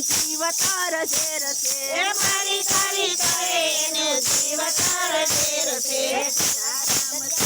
જીવતર જે રસે મારી તારી કરે એને જીવતાર જે રસે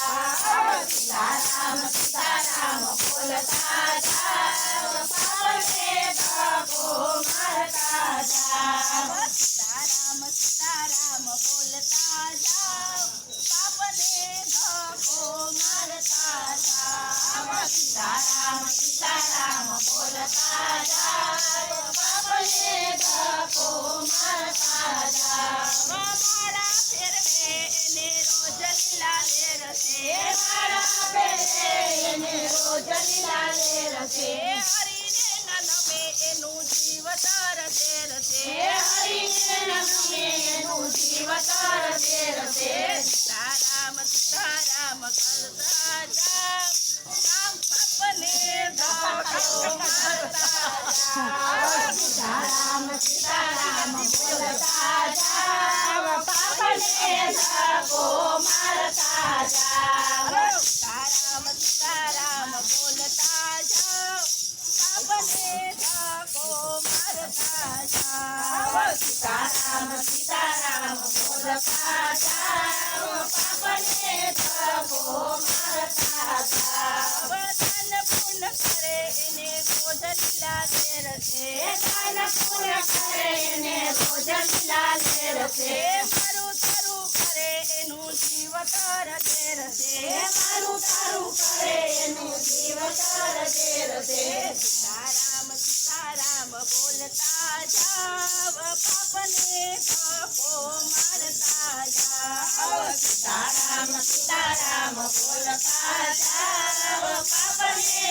Sita Ram, Sita Ram, bolta ja. Papa ne bhago marta ja. Sita Ram, Sita Ram, bolta ja. Sitaram बोलता जाव पापने सबको मारता जाव सीताराम सीताराम बोलता जाव पापने રોજ લીલા છે દાન પુણ્ય કરે એને રોજ લીલા છે મારું તારું કરે એનું જીવતર ઝેર છે મારું તારું કરે સીતારામ સીતારામ બોલતા જાવ પાપને પાપો મારતા જાવ સીતારામ સીતારામ બોલતા જાવ પાપને